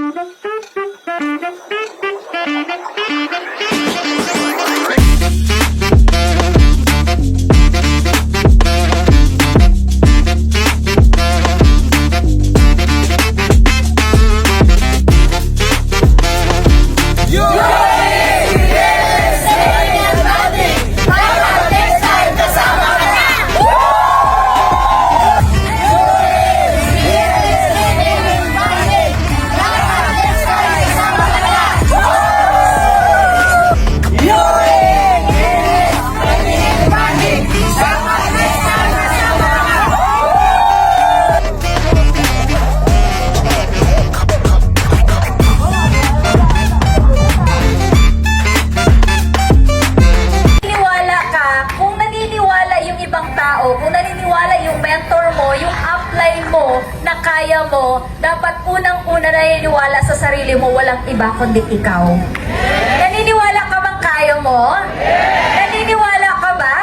Thank you. Na kaya mo, dapat unang-una naniniwala sa sarili mo, walang iba kundi ikaw. Naniniwala ka bang kaya mo? Naniniwala ka ba?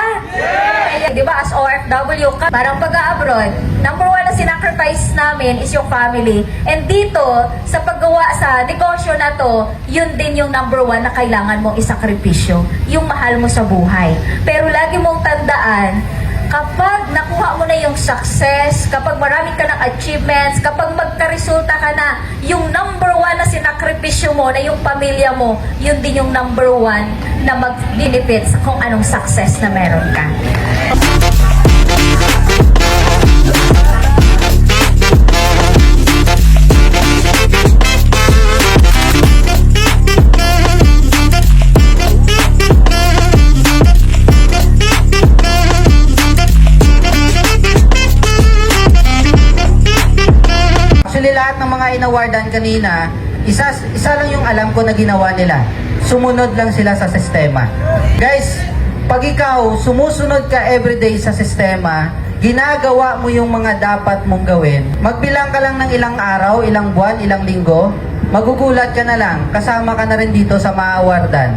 Kaya, di ba, as OFW ka, parang pag-abroad, number one na sinacrifice namin is yung family. And dito, sa paggawa sa negosyo na to, yun din yung number one na kailangan mong isakripisyo. Yung mahal mo sa buhay. Pero lagi mong tandaan, kapag na yung success, kapag marami ka ng achievements, kapag magkaresulta ka na, yung number one na sinakripisyo mo, na yung pamilya mo, yun din yung number one na mag-benefits kung anong success na meron ka. Lahat ng mga inawardan kanina, isa, isa lang yung alam ko na ginawa nila. Sumunod lang sila sa sistema. Guys, pag ikaw sumusunod ka everyday sa sistema, ginagawa mo yung mga dapat mong gawin, magbilang ka lang ng ilang araw, ilang buwan, ilang linggo, magugulat ka na lang, kasama ka na rin dito sa maawardan.